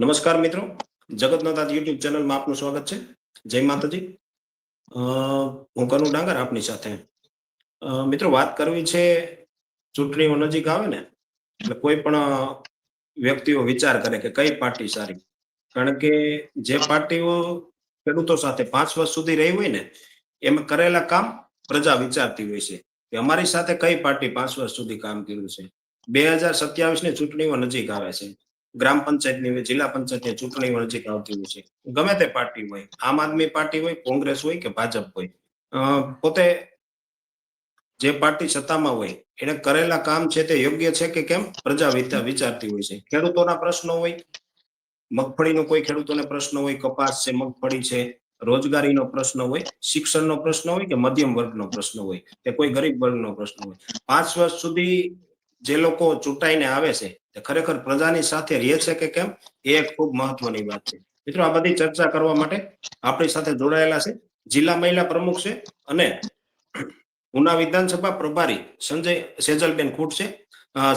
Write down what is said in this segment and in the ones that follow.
નમસ્કાર મિત્રો. જગતનો યુટ્યુબ ચેનલમાં આપનું સ્વાગત છે. જય માતાજી. હું કનુ ડાંગર આપની સાથે. મિત્રો વાત કરવી છે ચૂંટણીઓ નજીક આવે ને, એટલે કોઈ પણ વ્યક્તિઓ વિચાર કરે કે કઈ પાર્ટી સારી. કારણ કે જે પાર્ટીઓ ખેડૂતો સાથે પાંચ વર્ષ સુધી રહી હોય ને, એમાં કરેલા કામ પ્રજા વિચારતી હોય છે કે અમારી સાથે કઈ પાર્ટી પાંચ વર્ષ સુધી કામ કર્યું છે. બે હજાર સત્યાવીસની ચૂંટણીઓ નજીક આવે છે. ગ્રામ પંચાયતની હોય, જિલ્લા પંચાયતની ચૂંટણી નજીક આવતી હોય છે. ગમે તે પાર્ટી હોય, આમ આદમી પાર્ટી હોય, કોંગ્રેસ હોય કે ભાજપ હોય. પોતે જે પાર્ટી સત્તામાં હોય, એને કરેલા કામ છે તે યોગ્ય છે કે કેમ? પ્રજા વિચાર- વિચારતી હોય છે. ખેડૂતોના પ્રશ્નો હોય, મગફળીનો કોઈ ખેડૂતોને પ્રશ્ન હોય, કપાસ છે, મગફળી છે, રોજગારીનો પ્રશ્ન હોય, શિક્ષણનો પ્રશ્ન હોય કે મધ્યમ વર્ગનો પ્રશ્ન હોય, કે કોઈ ગરીબ વર્ગનો પ્રશ્ન હોય. પાંચ વર્ષ સુધી જે લોકો ચૂંટાઈને આવે છે ખરેખર પ્રજાની સાથે રહે છે કે કેમ? એ ખૂબ મહત્વની વાત છે. મિત્રો આ બધી ચર્ચા કરવા માટે આપણી સાથે જોડાયેલા છે. જિલ્લા મહિલા પ્રમુખ છે અને ઉના વિધાનસભા પ્રભારી સંજય સેજલબેન ખૂટ છે.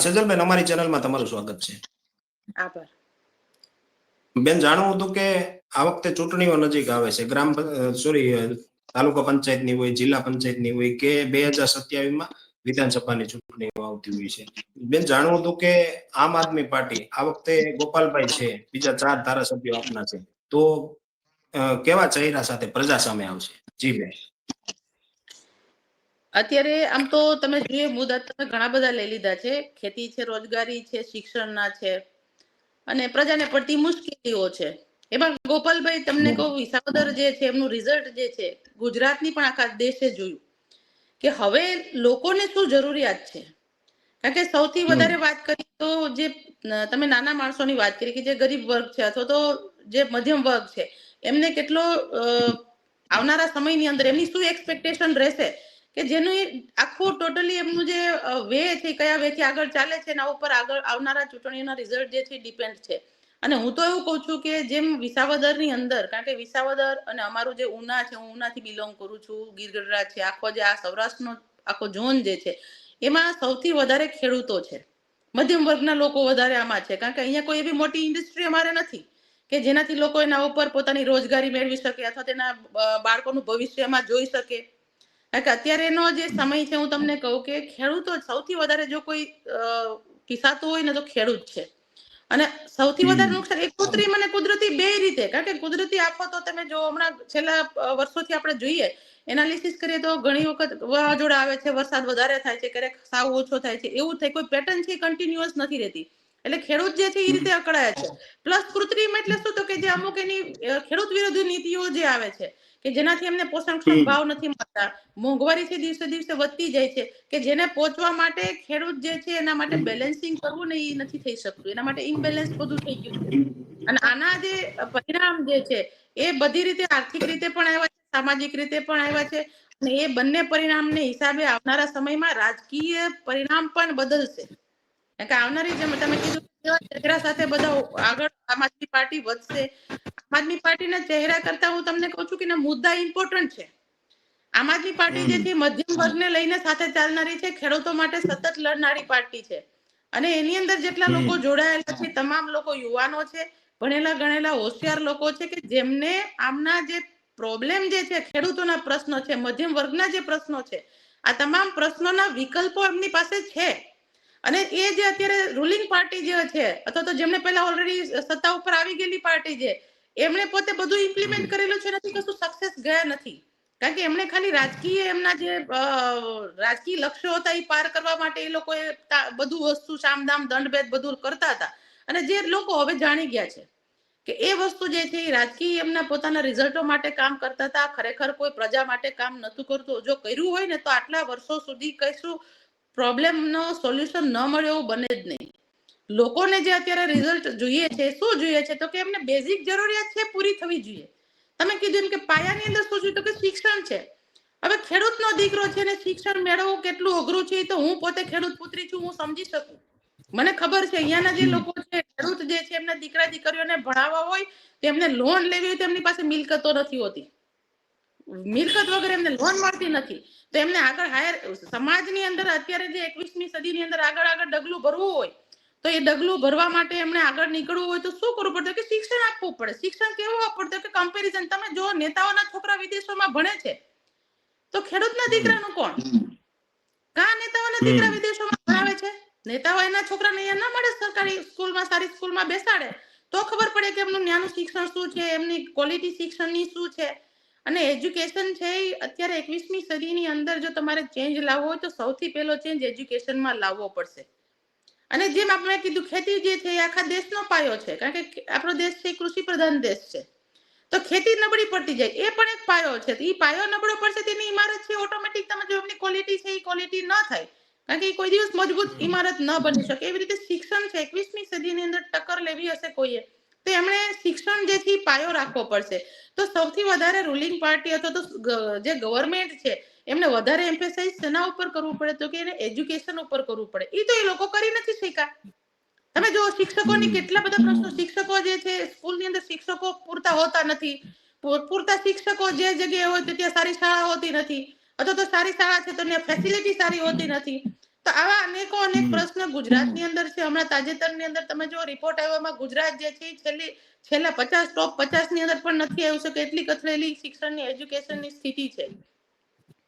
સેજલબેન અમારી ચેનલમાં તમારું સ્વાગત છે. આભાર. બેન જાણવું હતું કે આ વખતે ચૂંટણીઓ નજીક આવે છે. ગ્રામ સોરી તાલુકા પંચાયતની હોય જિલ્લા પંચાયતની હોય કે બે હજાર સત્યાવીસમાં વિધાનસભાની ચૂંટણીઓ આવતી હોય છે. બેન, જાણવું હતું કે આમ આદમી પાર્ટી આ વખતે ગોપાલભાઈ છે, બીજા ચાર ધારાસભ્યો આપના છે. તો કેવા ચહેરા સાથે પ્રજા સામે આવશે? જી બેન. અત્યારે આમ તો તમે જોઈએ, મુદ્દા તમે ઘણા બધા લઈ લીધા છે. ખેતી છે, રોજગારી છે, શિક્ષણના છે. અને પ્રજાને પડતી મુશ્કેલીઓ છે. એમાં ગોપાલભાઈ, તમને કહું, વિસાવદર જે છે, એમનું રિઝલ્ટ જે છે, ગુજરાતની પણ આખા દેશે જોયું. કે હવે લોકોને શું જરૂરિયાત છે? કારણ કે સૌથી વધારે વાત કરી તો જે તમે નાના માણસોની વાત કરી કે જે ગરીબ વર્ગ છે અથવા તો જે મધ્યમ વર્ગ છે એમને કેટલો આવનારા સમયની અંદર એમની શું એક્સપેક્ટેશન રહેશે? કે જેનું આખું ટોટલી એમનું જે વે છે કયા વે થી આગળ ચાલે છે એના ઉપર આગળ આવનારા ચૂંટણીના રિઝલ્ટ જે છે ડિપેન્ડ છે. અને હું તો એવું કહું છું કે જેમ વિસાવદરની અંદર, કારણ કે વિસાવદર અને અમારું જે ઉના છે, હું ઉનાથી બિલોંગ કરું છું ગીર ગઢડા છે, આખો જે આ સૌરાષ્ટ્રનો આખો ઝોન જે છે, એમાં સૌથી વધારે ખેડૂતો છે. મધ્યમ વર્ગના લોકો વધારે આમાં છે, કારણ કે અહીંયા કોઈ એવી મોટી ઇન્ડસ્ટ્રી અમારે નથી, કે જેનાથી લોકો એના ઉપર પોતાની રોજગારી મેળવી શકે અથવા તેના બાળકોનું બાળકોનું ભવિષ્યમાં જોઈ શકે. કારણ કે અત્યારેનો જે સમય છે, હું તમને કહું કે ખેડૂતો સૌથી વધારે જો કોઈ પીસાતું હોય ને તો ખેડૂત છે. અને સૌથી વધારે નુકસાન એ કૃત્રિમ અને કુદરતી બે રીતે કારણ કે કુદરતી આફતો તમે જો હમણાં છેલ્લા વર્ષોથી આપણે જોઈએ એનાલિસિસ કરીએ તો ઘણી વખત વાવાઝોડા આવે છે વરસાદ વધારે થાય છે ક્યારેક સાવ ઓછો થાય છે એવું થાય કોઈ પેટર્ન છે કન્ટિન્યુઅસ નથી રહેતી. એટલે ખેડૂત જે છે એ રીતે અકળાયા છે. પ્લસ કૃત્રિમ એટલે શું તો કે જે અમુક એની ખેડૂત વિરોધી નીતિઓ જે આવે છે કે જેનાથી એમને પોષણક્ષમ ભાવ નથી મળતા. મોંઘવારી છે દિવસે દિવસે વધતી જાય છે કે જેને પહોંચવા માટે ખેડૂત જે છે એના માટે બેલેન્સિંગ કરવું ને એ નથી થઈ શકતું. એના માટે ઇમ્બેલેન્સ બધું થઈ ગયું છે. અને આના જે પરિણામ જે છે એ બધી રીતે આર્થિક રીતે પણ આવ્યા છે સામાજિક રીતે પણ આવ્યા છે અને એ બંને પરિણામને હિસાબે આવનારા સમયમાં રાજકીય પરિણામ પણ બદલશે. કારણ કે આવનારી જેમ તમે કીધું ચહેરા સાથે બધા આગળ આમ આદમી પાર્ટી વધશે. આમ આદમી પાર્ટીના ચહેરા કરતા હું તમને કહું છું કે મુદ્દા ઇમ્પોર્ટન્ટ છે. આમ આદમી પાર્ટી જે છે મધ્યમ વર્ગને લઈને સાથે ચાલનારી છે ખેડૂતો માટે સતત લડનારી પાર્ટી છે. અને એની અંદર જેટલા લોકો જોડાયેલા છે તમામ લોકો યુવાનો છે ભણેલા ગણેલા હોશિયાર લોકો છે કે જેમને આમના જે પ્રોબ્લેમ જે છે ખેડૂતોના પ્રશ્નો છે મધ્યમ વર્ગના જે પ્રશ્નો છે આ તમામ પ્રશ્નોના વિકલ્પો એમની પાસે છે. અને એ જે અત્યારે રૂલિંગ પાર્ટી જે છે અથવા તો જેમણે પહેલા ઓલરેડી સત્તા ઉપર આવી ગયેલી પાર્ટી છે એમણે પોતે બધું ઇમ્પ્લિમેન્ટ કરેલું છે નથી કશું સક્સેસ ગયા નથી. કારણ કે એમણે ખાલી રાજકીય એમના જે રાજકીય લક્ષ્યો હતા એ પાર કરવા માટે એ લોકોએ એ બધું વસ્તુ સામદામ દંડભેદ બધું કરતા હતા. અને જે લોકો હવે જાણી ગયા છે કે એ વસ્તુ જે છે એ રાજકીય એમના પોતાના રિઝલ્ટો માટે કામ કરતા હતા ખરેખર કોઈ પ્રજા માટે કામ નતું કરતું. જો કર્યું હોય ને તો આટલા વર્ષો સુધી કશું પ્રોબ્લેમનો સોલ્યુશન ન મળે એવું બને જ નહીં. લોકોને જે અત્યારે રિઝલ્ટ જોઈએ છે શું જોઈએ છે તો કે એમને બેઝિક જરૂરિયાત છે પૂરી થવી જોઈએ. તમે કીધું એમ કે પાયાની અંદર શું જોઈએ તો કે શિક્ષણ છે. હવે ખેડૂતનો દીકરો છે ને શિક્ષણ મેળવવું કેટલું અઘરું છે એ તો હું પોતે ખેડૂત પુત્રી છું હું સમજી શકું. મને ખબર છે અહીંયાના જે લોકો છે ખેડૂત જે છે એમના દીકરા દીકરીઓને ભણાવવા હોય તેમને એમને લોન લેવી હોય તો એમની પાસે મિલકતો નથી હોતી. મિલકત વગર એમને લોન મળતી નથી. તો એમને આગળ હાયર સમાજની અંદર અત્યારે જે એકવીસમી સદીની અંદર આગળ આગળ ડગલું ભરવું હોય તો એ ડગલું ભરવા માટે એમણે આગળ નીકળવું હોય તો શું કરવું પડતું કે શિક્ષણ આપવું પડે. શિક્ષણ કેવું આપવું પડતું કે કમ્પેરિઝન તમે જો નેતાઓના છોકરા વિદેશોમાં ભણે છે તો ખેડૂતના દીકરાનું કોણ? કા નેતાઓના દીકરા વિદેશોમાં ભણાવે છે? નેતાઓ એના છોકરાને અહીંયા ના મળે સરકારી સ્કૂલમાં સારી સ્કૂલમાં બેસાડે. તો ખબર પડે કે એમનું જ્ઞાનનું શિક્ષણ શું છે? એમની ક્વોલિટી શિક્ષણની શું છે? અને એજ્યુકેશન છે એ અત્યારે એકવીસમી સદીની અંદર જો તમારે ચેન્જ લાવવો હોય તો સૌથી પહેલો ચેન્જ એજ્યુકેશનમાં લાવવો પડશે. અને જેમ આપણે કીધું, ખેતી જે છે એ આખા દેશનો પાયો છે, કારણ કે આપણો દેશ છે કૃષિ પ્રધાન દેશ છે. તો ખેતી નબળી પડતી જાય, એ પણ એક પાયો છે. એ પાયો નબળો પડશે તેની ઇમારત છે ઓટોમેટિક તમે જો એમની ક્વોલિટી છે એ ક્વોલિટી ન થાય, કારણ કે એ કોઈ દિવસ મજબૂત ઇમારત ન બની શકે. એવી રીતે શિક્ષણ છે, એકવીસમી સદીની અંદર ટક્કર લેવી હશે કોઈએ. તો એમણે શિક્ષણ જે છે પાયો રાખવો પડશે. તો સૌથી વધારે રૂલિંગ પાર્ટી અથવા તો જે ગવર્મેન્ટ છે એમને વધારે એમ્ફેસાઇઝ શેના ઉપર કરવું પડે? તો કે એને એજ્યુકેશન ઉપર કરવું પડે. એ તો એ લોકો કરી નથી શીખા તમે જો શિક્ષકોની કેટલા બધા પ્રશ્નો. શિક્ષકો જે છે સ્કૂલની અંદર શિક્ષકો પૂરતા હોતા નથી. પૂરતા શિક્ષકો જે જગ્યાએ હોય તો ત્યાં સારી શાળા હોતી નથી. અથવા તો સારી શાળા છે તો ત્યાં ફેસિલિટી સારી હોતી નથી. તો આવા અનેકો અનેક પ્રશ્ન ગુજરાતની અંદર છે. હમણાં તાજેતરની અંદર તમે જો રિપોર્ટ આવ્યો ગુજરાત જે છે છેલ્લી છેલ્લા પચાસ ટોપ પચાસની અંદર પણ નથી આવ્યું છે કે એટલી કથળેલી શિક્ષણની એજ્યુકેશનની સ્થિતિ છે.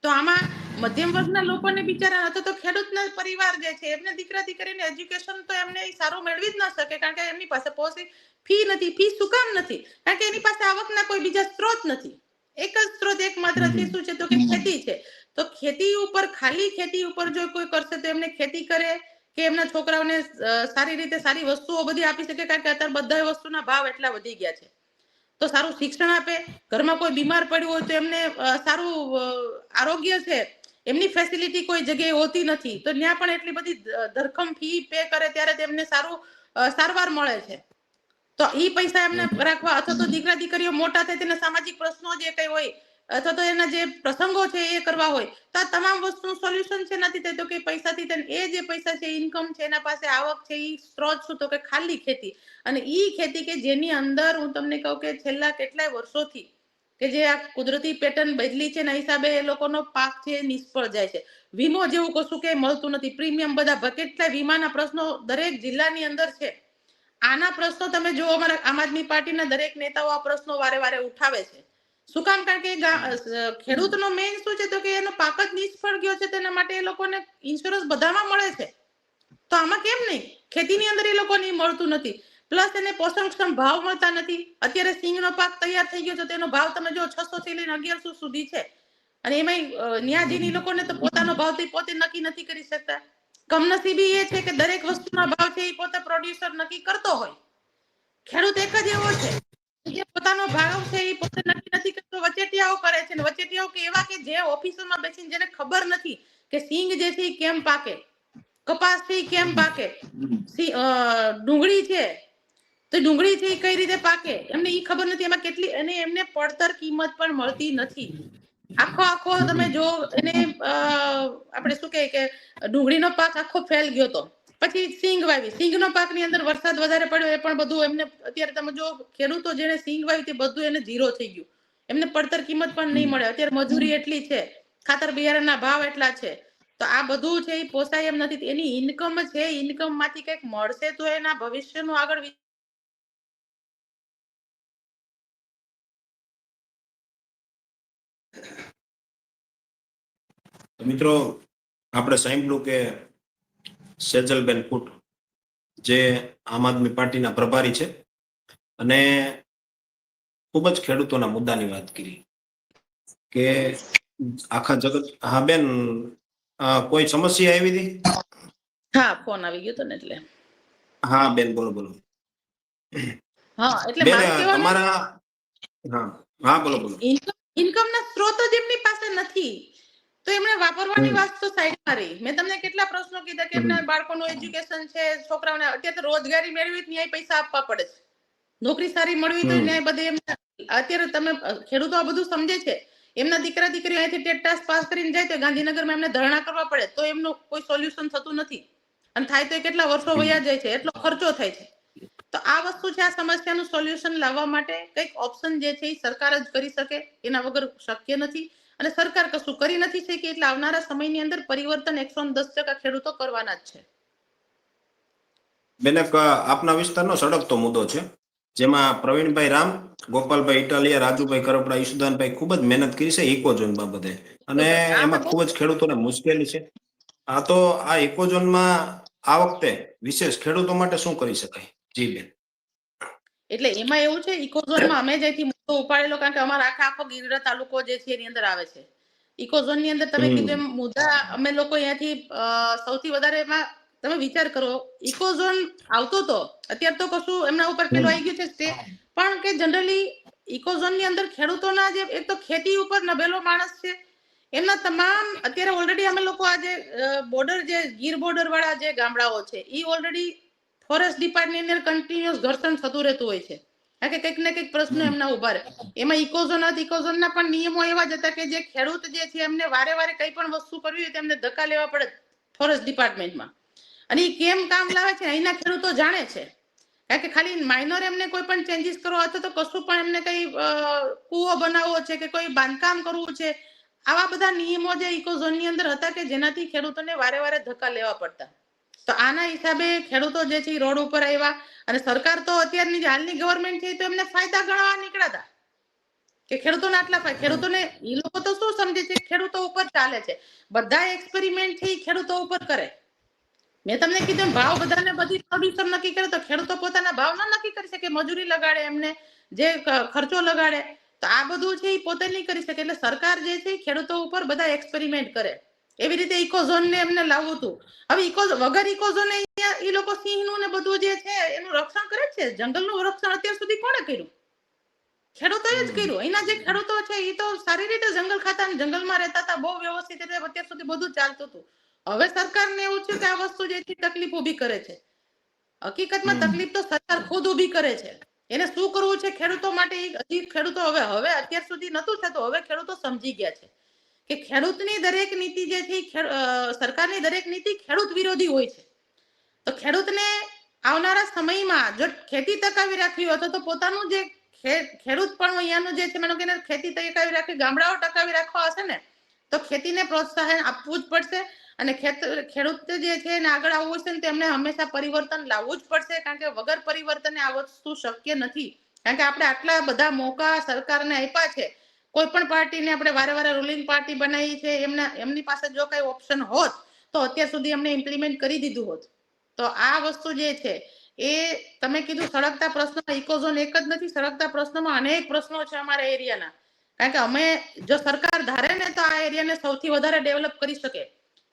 તો આમાં મધ્યમ વર્ગના લોકોને બિચારા અથવા તો ખેડૂતના પરિવાર જે છે એમને દીકરા દીકરીને એજ્યુકેશન તો એમને સારું મેળવી જ ન શકે કારણ કે એમની પાસે પોસી ફી નથી. ફી શું કામ નથી? કારણ કે એની પાસે આવકના કોઈ બીજા સ્ત્રોત નથી. એક જ સ્ત્રોત એકમાત્ર છે શું છે તો કે ખેતી છે. તો ખેતી ઉપર ખાલી ખેતી ઉપર જો કોઈ કરશે તો એમને ખેતી કરે કે એમના છોકરાઓને સારી રીતે સારી વસ્તુઓ બધી આપી શકે કારણ કે અત્યારે બધા વસ્તુના ભાવ એટલા વધી ગયા છે. તો સારું શિક્ષણ આપે ઘરમાં કોઈ બીમાર પડ્યું હોય તો એમને સારું આરોગ્ય છે એમની ફેસિલિટી કોઈ જગ્યાએ હોતી નથી તો ત્યાં પણ એટલી બધી ધરખમ ફી પે કરે ત્યારે તેમને સારું સારવાર મળે છે. તો એ પૈસા એમને રાખવા અથવા તો દીકરા દીકરીઓ મોટા થાય તેના સામાજિક પ્રશ્નો જે કઈ હોય અથવા તો એના જે પ્રસંગો છે એ કરવા હોય. તો આ તમામ વસ્તુનું સોલ્યુશન છે નથી થતું કે પૈસાથી તેને એ જે પૈસા છે ઇન્કમ છે, એના પાસે આવક છે એ સ્ત્રોત શું? તો કે ખાલી ખેતી. અને એ ખેતી કે જેની અંદર હું તમને કહું કે છેલ્લા કેટલાય વર્ષોથી કે જે આ કુદરતી પેટર્ન બદલી છે એના હિસાબે એ લોકોનો પાક છે નિષ્ફળ જાય છે. વીમો જેવું કશું કે મળતું નથી. પ્રીમિયમ બધા કેટલાય વીમાના પ્રશ્નો દરેક જિલ્લાની અંદર છે. આના પ્રશ્નો તમે જો અમારા, આમ આદમી પાર્ટીના દરેક નેતાઓ આ પ્રશ્નો વારે વારે ઉઠાવે છે. શું કામ? કારણ કે ખેડૂતનો મેઇન શું છે? તો કે એનો પાક જ નિષ્ફળ ગયો છે તેના માટે એ લોકોને ઇન્સ્યોરન્સ બધામાં મળે છે. તો આમાં કેમ નહીં? ખેતીની અંદર એ લોકોને મળતું નથી. પ્લસ એને પોષણક્ષમ ભાવ મળતા નથી. અત્યારે સિંગનો પાક તૈયાર થઈ ગયો છે તેનો ભાવ તમે જો છસો થી લઈને અગિયારસો સુધી છે. અને એમાંય ન્યાજીની લોકોને તો પોતાનો ભાવ તો પોતે નક્કી નથી કરી શકતા. કમનસીબી એ છે કે દરેક વસ્તુના ભાવ છે એ પોતે પ્રોડ્યુસર નક્કી કરતો હોય. ખેડૂત એક જ એવો છે. જે પોતાનો ભાવ છે એ પોતે નથી કરતો, વચેટિયાઓ કરે છે ને વચેટિયાઓ કે એવા કે જે ઓફિસોમાં બેસીને જેને ખબર નથી કે સિંગ જે છે કેમ પાકે, કપાસ છે કેમ પાકે ડુંગળી છે તો ડુંગળી છે કઈ રીતે પાકે? એમને એ ખબર નથી, એમાં કેટલી, અને એમને પડતર કિંમત પણ મળતી નથી. આખો આખો તમે જો એને આપણે શું કહે કે ડુંગળીનો પાક આખો ફેલ ગયો તો. પછી સિંગ વાવી સિંગનો પાકની અંદર વરસાદ વધારે પડ્યો એ પણ બધું એમને, અત્યારે તમે જો ખેડૂતો જેને સિંગ વાવી તે બધું એને ઝીરો થઈ ગયું. એમને પડતર કિંમત પણ નહીં મળે. અત્યારે મજૂરી એટલી છે, ખાતર બિયારણના ભાવ એટલા છે. તો આ બધું છે એ પોસાય એમ નથી. એની ઇન્કમ છે ઇન્કમમાંથી કંઈક મળશે તો એના ભવિષ્યનું આગળ મિત્રો, આપણે સાંભળ્યું કે સેજલબેન ફૂટ જે આમ આદમી પાર્ટીના પ્રભારી છે અને ખૂબ જ ખેડૂતોના મુદ્દાની વાત કરી કે આખા જગત હા બેન કોઈ સમસ્યા આવી હતી? હા ફોન આવી ગયો તો ને એટલે. હા બેન બોલો બોલો. હા એટલે મારું તમારા હા હા બોલો બોલો. ઇન્કમ ના સ્ત્રોત જ એમની પાસે નથી. તો એમણે વાપરવાની વાત તો સાઈડમાં રહી. મેં તમને કેટલા પ્રશ્નો કીધા કે એમના બાળકોનું એજ્યુકેશન છે છોકરાઓને અત્યારે રોજગારી મેળવી ત્યાં પૈસા આપવા પડે છે. નોકરી સારી મળવી જોઈએ ને બધે એમને અત્યારે તમે ખેડૂતો આ બધું સમજે છે. એમના દીકરા દીકરીઓ અહીંથી ટેટ ટાસ્ક પાસ કરીને જાય તો ગાંધીનગરમાં એમને ધરણા કરવા પડે તો એમનું કોઈ સોલ્યુશન થતું નથી. અને થાય તો કેટલા વર્ષો વયા જાય છે એટલો ખર્ચો થાય છે. તો આ વસ્તુ છે આ સમસ્યાનું સોલ્યુશન લાવવા માટે કંઈક ઓપ્શન જે છે એ સરકાર જ કરી શકે એના વગર શક્ય નથી. અને સરકાર કશું કરી નથી શકી એટલે આવનારા સમયની અંદર પરિવર્તન એકસો દસ ટકા ખેડૂતો કરવાના જ છે. બેન આપના વિસ્તારનો તો મુદ્દો છે. જેમાં પ્રવીણભાઈ રામ ગોપાલભાઈ ઇટાલિયા રાજુભાઈ કરપડા ઈશુદાનભાઈ ખૂબ જ મહેનત કરી છે ઇકોઝોન બાબતે. અને એમાં ખૂબ જ ખેડૂતોને મુશ્કેલી છે. આ તો આ ઇકોઝોનમાં આ વખતે વિશેષ ખેડૂતો માટે શું કરી શકાય? જી બેન. એટલે એમાં એવું છે ઇકોઝોનમાં અમે જેથી મુદ્દો ઉપાડેલો કારણ કે અમારા આખા આખો ગીરડા તાલુકો જે છે એની અંદર આવે છે. ઇકોઝોનની અંદર તમે. કીધું એમ મુદ્દા અમે લોકો અહીંયાથી સૌથી વધારે એમાં તમે વિચાર કરો ઇકોઝોન આવતો તો અત્યારે તો કશું એમના ઉપર પેલું આવી ગયું છે તે. પણ કે જનરલી ઇકોઝોનની અંદર ખેડૂતોના જે એક તો ખેતી ઉપર નબેલો માણસ છે. એમના તમામ અત્યારે ઓલરેડી અમે લોકો આજે બોર્ડર જે ગીર બોર્ડર વાળા જે ગામડાઓ છે એ ઓલરેડી ફોરેસ્ટ ડિપાર્ટમેન્ટની અંદર કન્ટિન્યુઅસ ઘર્ષણ થતું રહેતું હોય છે. કારણ કે કંઈક ને કંઈક પ્રશ્નો એમના ઊભા રહે. એમાં ઇકોઝોન ઇકોઝોન ઇકોઝોનના પણ નિયમો એવા જ હતા કે જે ખેડૂત જે છે એમને વારે વારે કઈ પણ વસ્તુ કરવી હોય તો એમને ધક્કા લેવા પડે ફોરેસ્ટ ડિપાર્ટમેન્ટમાં અને એ કેમ કામ લાવે છે અહીંના ખેડૂતો જાણે છે. કારણ કે ખાલી માઇનોર એમને કોઈ પણ ચેન્જીસ કરવા અથવા તો કશું પણ એમને કઈ કૂવો બનાવવો છે કે કોઈ બાંધકામ કરવું છે, આવા બધા નિયમો જે ઇકોઝોનની અંદર હતા કે જેનાથી ખેડૂતોને વારે વારે ધક્કા લેવા પડતા. તો આના હિસાબે ખેડૂતો જે છે રોડ ઉપર આવ્યા અને સરકાર તો અત્યારની જે હાલની ગવર્મેન્ટ છે તો એમને ફાયદા ગણવા નીકળ્યા હતા કે ખેડૂતોને આટલા ખેડૂતોને એ લોકો તો શું સમજે છે? ખેડૂતો ઉપર ચાલે છે. બધા એક્સપેરિમેન્ટ છે ખેડૂતો ઉપર કરે. મેં તમને કીધું ભાવ બધાને બધી પ્રોડ્યુસર નક્કી કરે તો ખેડૂતો પોતાના ભાવ ના નક્કી કરી શકે, મજૂરી લગાડે એમને, જે ખર્ચો લગાડે, તો આ બધું છે એ પોતે નહીં કરી શકે. એટલે સરકાર જે છે એ ખેડૂતો ઉપર બધા એક્સપેરિમેન્ટ કરે. એવી રીતે ઇકોઝોન ને એમને લાવવું હતું. હવે ઇકો વગર ઇકોઝોન એ લોકો સિંહનું ને બધું જે છે એનું રક્ષણ કરે છે. જંગલનું રક્ષણ અત્યાર સુધી કોણે કર્યું? ખેડૂતોએ જ કર્યું. અહીંના જે ખેડૂતો છે એ તો સારી રીતે જંગલ ખાતા જંગલમાં રહેતા હતા, બહુ વ્યવસ્થિત રીતે અત્યાર સુધી બધું ચાલતું હતું. હવે સરકારને એવું છે કે આ વસ્તુ જે છે તકલીફ ઊભી કરે છે. હકીકતમાં તકલીફ તો સરકાર ખુદ ઊભી કરે છે. એને શું કરવું છે ખેડૂતો માટે હજી ખેડૂતો હવે હવે અત્યાર સુધી નતું થતું હવે ખેડૂતો સમજી ગયા છે. કે ખેડૂતની દરેક નીતિ જે છે સરકારની દરેક નીતિ ખેડૂત વિરોધી હોય છે. તો ખેડૂતને આવનારા સમયમાં જો ખેતી ટકાવી રાખવી હોય તો તો પોતાનું જે ખેડૂત પણ અહીંયાનું જે છે માનો કે ખેતી ટકાવી રાખવી ગામડાઓ ટકાવી રાખવા હશે ને તો ખેતીને પ્રોત્સાહન આપવું જ પડશે. અને ખેડૂત જે છે એને આગળ આવવું છે તેમને હંમેશા પરિવર્તન લાવવું જ પડશે, કારણ કે વગર પરિવર્તને આ વસ્તુ શક્ય નથી. કારણ કે આપણે આટલા બધા મોકા સરકારને આપ્યા છે, કોઈ પણ પાર્ટીને આપણે વારે વારે રૂલિંગ પાર્ટી બનાવી છે, એમના, એમની પાસે જો કઈ ઓપ્શન હોત, તો અત્યાર સુધી એમને ઇમ્પ્લિમેન્ટ કરી દીધું હોત. તો આ વસ્તુ જે છે, એ તમે કીધું સળગતા પ્રશ્નો ઇકોઝોન એક જ નથી, સળગતા પ્રશ્નોમાં અનેક પ્રશ્નો છે અમારા એરિયાના. કારણ કે અમે, જો સરકાર ધારે ને તો આ એરિયાને સૌથી વધારે ડેવલપ કરી શકે.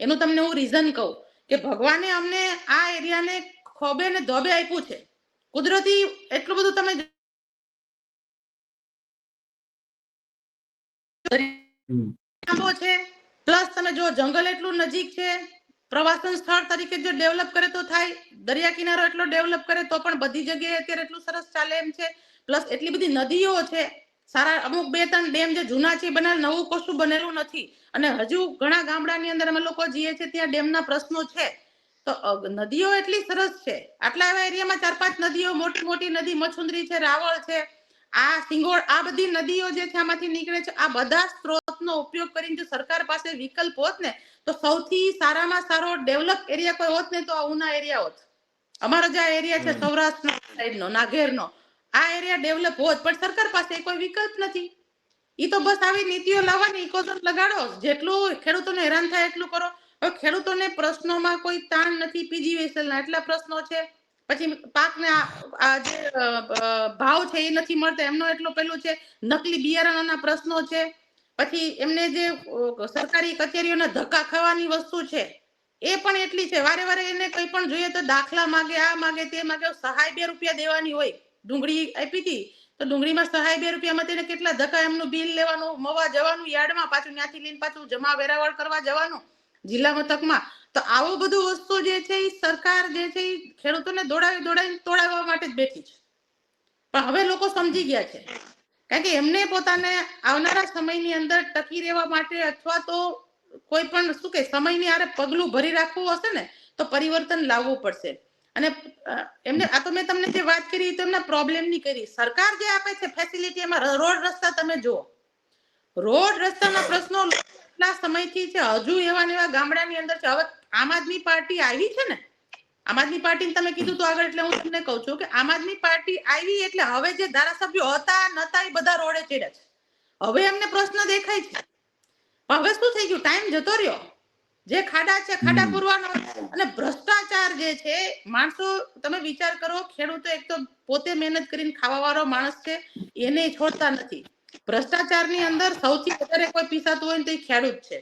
એનું તમને હું રીઝન કહું કે ભગવાને અમને આ એરિયાને ખોબે ને ધોબે આપ્યું છે. કુદરતી એટલું બધું તમે છે પ્લસ તમે જો જંગલ એટલું નજીક છે, પ્રવાસન સ્થળ તરીકે જો ડેવલપ કરે તો થાય, દરિયા કિનારો એટલો ડેવલપ કરે તો પણ બધી જગ્યાએ અત્યારે એટલું સરસ ચાલે એમ છે પ્લસ એટલી બધી નદીઓ છે, સારા અમુક બે ત્રણ ડેમ જે જૂના છે, બનાવેલ, નવું કશું બનેલું નથી. અને હજુ ઘણા ગામડાની અંદર અમે લોકો જઈએ છીએ ત્યાં ડેમના પ્રશ્નો છે. તો નદીઓ એટલી સરસ છે. આટલા એવા એરિયામાં ચાર પાંચ નદીઓ મોટી મોટી નદી મછુંદરી છે રાવળ છે આ સિંગોળ આ બધી નદીઓ જે છે આમાંથી નીકળે છે. આ બધા સ્ત્રોતનો ઉપયોગ કરીને જો સરકાર પાસે વિકલ્પ હોત ને તો સૌથી સારામાં સારો ડેવલપ એરિયા કોઈ હોત ને તો આ ઉના એરિયા હોત. અમારો જે આ એરિયા છે સૌરાષ્ટ્રના સાઈડનો નાગેરનો આ એરિયા ડેવલપ હોત પણ સરકાર પાસે કોઈ વિકલ્પ નથી. ઈ તો બસ આવી નીતિઓ લાવવાની ઇકોઝોન લગાડો. જેટલું ખેડૂતોને હેરાન થાય એટલું કરો. હવે ખેડૂતોને પ્રશ્નોમાં કોઈ તાણ નથી પીજી વેસેલના એટલા પ્રશ્નો છે. પછી પાકને આ જે ભાવ છે એ નથી મળતો. એમનો એટલો પેલું છે, નકલી બિયારણોના પ્રશ્નો છે. પછી એમને જે સરકારી કચેરીઓના ધક્કા ખાવાની વસ્તુ છે, એ પણ એટલી છે. વારે વારે એને કંઈ પણ જોઈએ તો દાખલા માગે, આ માગે, તે માગે. સહાય બે રૂપિયા દેવાની હોય. ડુંગળી આપી હતી. તો ડુંગળીમાં સહાય બે રૂપિયામાં તેને કેટલા ધક્કા એમનું બિલ લેવાનું, મવા જવાનું, યાર્ડમાં પાછું ત્યાંથી લઈને પાછું જમા વેરાવળ કરવા જવાનું, જિલ્લા મથકમાં. તો આવું બધું વસ્તુ જે છે એ સરકાર જે છે એ ખેડૂતોને દોડાવી દોડાવીને તોડાવવા માટે જ બેઠી છે. પણ હવે લોકો સમજી ગયા છે. કારણ કે એમને પોતાને આવનારા સમયની અંદર ટકી રહેવા માટે અથવા તો કોઈ પણ શું કે સમયની આરે પગલું ભરી રાખવું હશે ને, તો પરિવર્તન લાવવું પડશે. અને એમને, આ તો મેં તમને જે વાત કરી તો એમના પ્રોબ્લેમની કરી. સરકાર જે આપે છે ફેસિલિટી એમાં રોડ રસ્તા તમે જુઓ. રોડ રસ્તાના પ્રશ્નો કેટલા સમયથી છે, હજુ એવા ને એવા ગામડાની અંદર છે. હવે આમ આદમી પાર્ટી આવી છે ને, આમ આદમી પાર્ટીને તમે કીધું તો આગળ એટલે હું તમને કહું છું કે આમ આદમી પાર્ટી આવી એટલે હવે જે ધારાસભ્યો હતા, નતા, એ બધા રોડે ચડ્યા છે. હવે એમને પ્રશ્ન દેખાય છે. હવે શું થઈ ગયું? ટાઈમ જતો રહ્યો. જે ખાડા છે ખાડા પૂરવાનો. અને ભ્રષ્ટાચાર જે છે માણસો તમે વિચાર કરો ખેડૂતો એક તો પોતે મહેનત કરીને ખાવા વાળો માણસ છે એને છોડતા નથી. ભ્રષ્ટાચારની અંદર સૌથી વધારે કોઈ પીસાતું હોય તો એ ખેડૂત છે.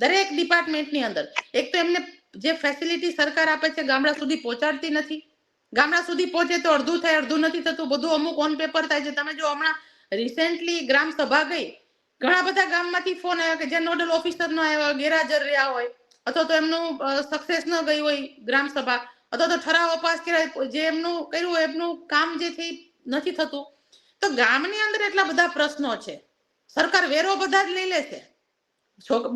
દરેક ડિપાર્ટમેન્ટની અંદર. એક તો એમને જે ફેસિલિટી સરકાર આપે છે ગામડા સુધી પહોંચાડતી નથી. ગામડા સુધી પહોંચે તો અડધું થાય અડધું નથી થતું. બધું અમુક ઓન પેપર થાય છે. તમે જો હમણાં રિસેન્ટલી ગ્રામ સભા ગઈ ઘણા બધા ગામમાંથી ફોન આવ્યા કે જે નોડલ ઓફિસર નો આવ્યો ગેરહાજર રહ્યા હોય, અથવા તો એમનું સક્સેસ ન ગઈ હોય ગ્રામ સભા, અથવા તો ઠરાવ અપાસ કર્યા જે એમનું કર્યું હોય, એમનું કામ જે થઈ નથી થતું. તો ગામની અંદર એટલા બધા પ્રશ્નો છે. સરકાર વેરો બધા જ લઈ લે છે.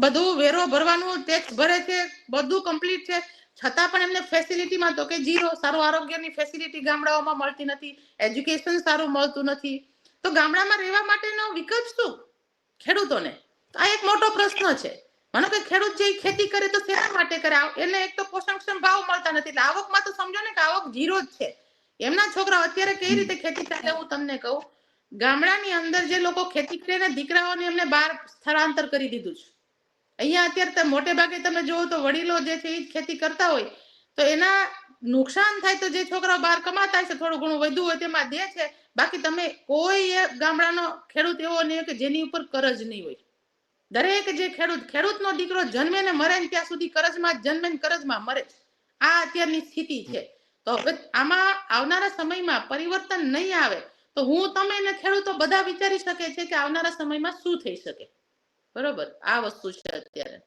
બધું વેરો ભરવાનું ટેક્સ ભરે છે, બધું કમ્પ્લીટ છે. છતાં પણ એમને ફેસિલિટીમાં તો કે જીરો સારું આરોગ્યની ફેસિલિટી ગામડાઓમાં મળતી નથી એજ્યુકેશન સારું મળતું નથી. તો ગામડામાં રહેવા માટેનો વિકલ્પ શું? ખેડૂતોને? આ એક મોટો પ્રશ્ન છે. માનો કે ખેડૂત જે ખેતી કરે તો શેના માટે કરે? એને એક તો પોષણક્ષમ ભાવ મળતા નથી. એટલે આવકમાં તો સમજો ને કે આવક જીરો જ છે. એમના છોકરાઓ અત્યારે કઈ રીતે ખેતી ચાલે હું તમને કહું? ગામડાની અંદર જે લોકો ખેતી કરે ને દીકરાઓને એમને બહાર સ્થળાંતર કરી દીધું છે. અહીંયા અત્યારે મોટે ભાગે તમે જુઓ તો વડીલો જે છે એ ખેતી કરતા હોય. તો એના નુકસાન થાય તો જે છોકરાઓ બહાર કમાતા હશે, થોડું ઘણું વધુ હોય તેમાં દે છે. બાકી તમે કોઈ ગામડાનો ખેડૂત એવો નહીં કે જેની ઉપર કરજ નહીં હોય. દરેક જે ખેડૂત, ખેડૂતનો દીકરો જન્મે ને મરે ને ત્યાં સુધી કરજમાં જન્મે ને કરજમાં મરે. આ અત્યારની સ્થિતિ છે. તો હવે આમાં આવનારા સમયમાં પરિવર્તન નહીં આવે તો હું તમે ને ખેડૂતો બધા વિચારી શકે છે કે આવનારા સમયમાં શું થઈ શકે. બરોબર? આ વસ્તુ છે અત્યારે.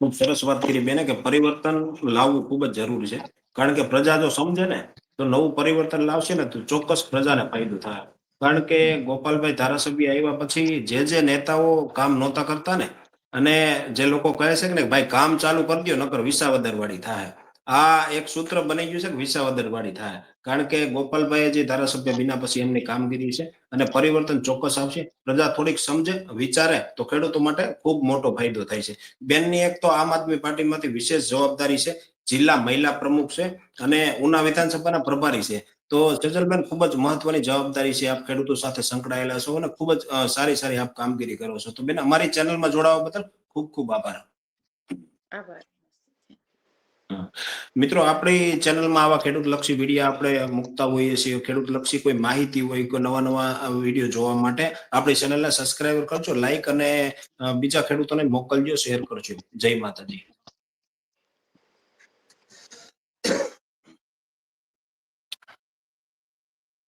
ખૂબ સરસ વાત કરી બેને કે પરિવર્તન લાવવું ખૂબ જ જરૂરી છે. કારણ કે પ્રજા જો સમજે ને તો નવું પરિવર્તન લાવશે ને તો ચોક્કસ પ્રજાને ફાયદો થાય. કારણ કે ગોપાલભાઈ ધારાસભ્ય આવ્યા પછી જે જે નેતાઓ કામ નહોતા કરતા ને, અને જે લોકો કહે છે કે ભાઈ, કામ ચાલુ કરી દો નકર વિસાવદર વાળી થાય. આ એક સૂત્ર બની ગયું છે કે વિસાવદર વાળી થાય. કારણ કે ગોપાલભાઈ જે ધારાસભ્ય બિના પછી એમની કામગીરી છે અને પરિવર્તન ચોક્કસ આવશે. પ્રજા થોડીક સમજે, વિચારે, તો ખેડૂતો માટે ખૂબ મોટો ફાયદો થાય છે. બેનની એક તો આમ આદમી પાર્ટીમાંથી વિશેષ જવાબદારી છે જિલ્લા મહિલા પ્રમુખ છે અને ઉના વિધાનસભાના પ્રભારી છે. તો સજલબેન ખૂબ જ મહત્વની જવાબદારી છે આપ ખેડૂતો સાથે સંકળાયેલા છો અને ખૂબ જ સારી સારી આપ કામગીરી કરો છો. તો બેન અમારી ચેનલમાં જોડાવા બદલ ખૂબ ખૂબ આભાર. આભાર. મિત્રો આપણી ચેનલમાં આવા ખેડૂત લક્ષી વીડિયો આપણે મૂકતા હોઈએ છીએ. ખેડૂત લક્ષી કોઈ માહિતી હોય કોઈ નવા નવા વીડિયો જોવા માટે આપણી ચેનલને સબસ્ક્રાઈબ કરજો લાઈક અને બીજા ખેડૂતોને મોકલજો શેર કરજો. જય માતાજી.